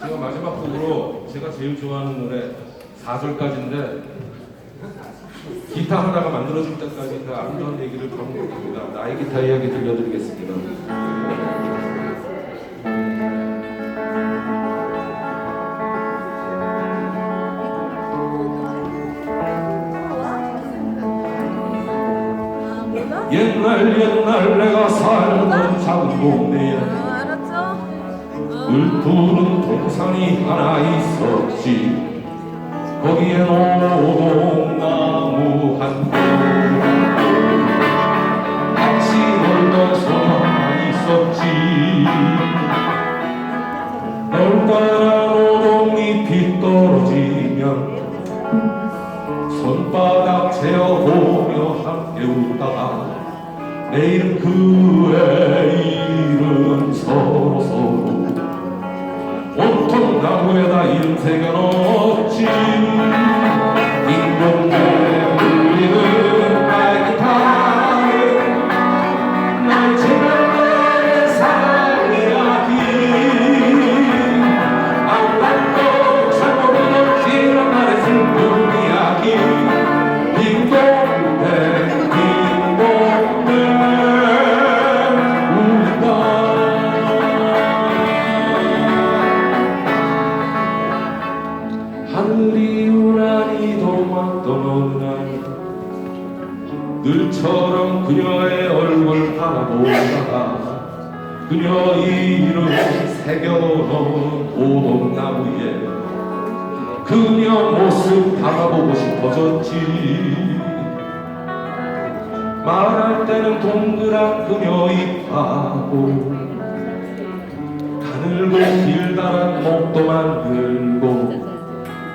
제가 마지막 곡으로 제가 제일 좋아하는 노래 4절까지인데 기타 하나가 만들어질 때까지 그 아름다운 얘기를 반복합니다. 나의 기타 이야기 들려드리겠습니다. 옛날 옛날 내가 살던 작은 동네에 알았죠? 물 푸른 동산이 하나 있었지. 거기엔 오동나무 한 그루 같이 놀던 소녀가 있었지. 널따 내일은 그의 이름 서로 서로 온통 나무에다 이름 새겨놓지 늘처럼 그녀의 얼굴 바라보다가 그녀 이름 새겨놓은 오동나무에 그녀 모습 바라보고 싶어졌지. 말할 때는 동그란 그녀 입하고 가늘고 길다란 목도 만들고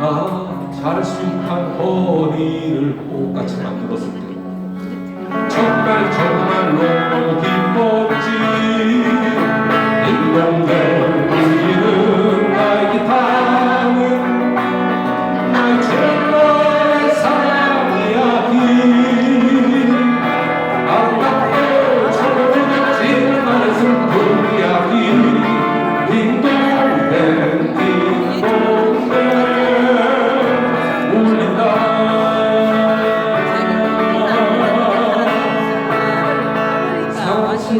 아 잘숙한 허리를 똑같이 만들었을 때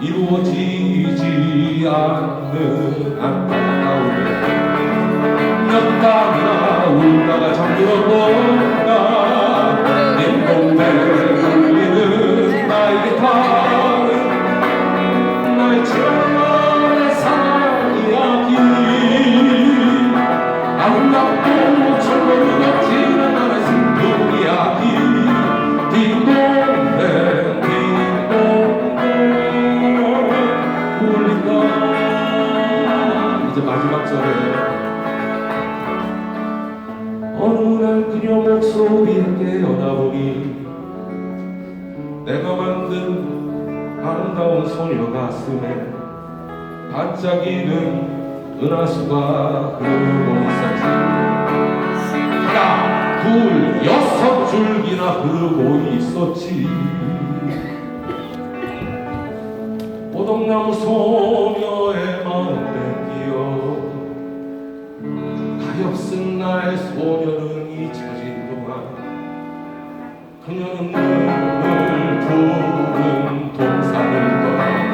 이루어지지 않는 안타까움에 연담이나 울다가 잠들었던 절에 어느 날 그녀 목소리에 깨어나 보니 내가 만든 아름다운 소녀 가슴에 반짝이는 은하수가 흐르고 있었지. 하나 둘 여섯 줄기나 흐르고 있었지. 오동나무 소녀의 마음 가엾은 나의 소녀는 잊혀진 동안 그녀는 눈을 부른 동산을 떠나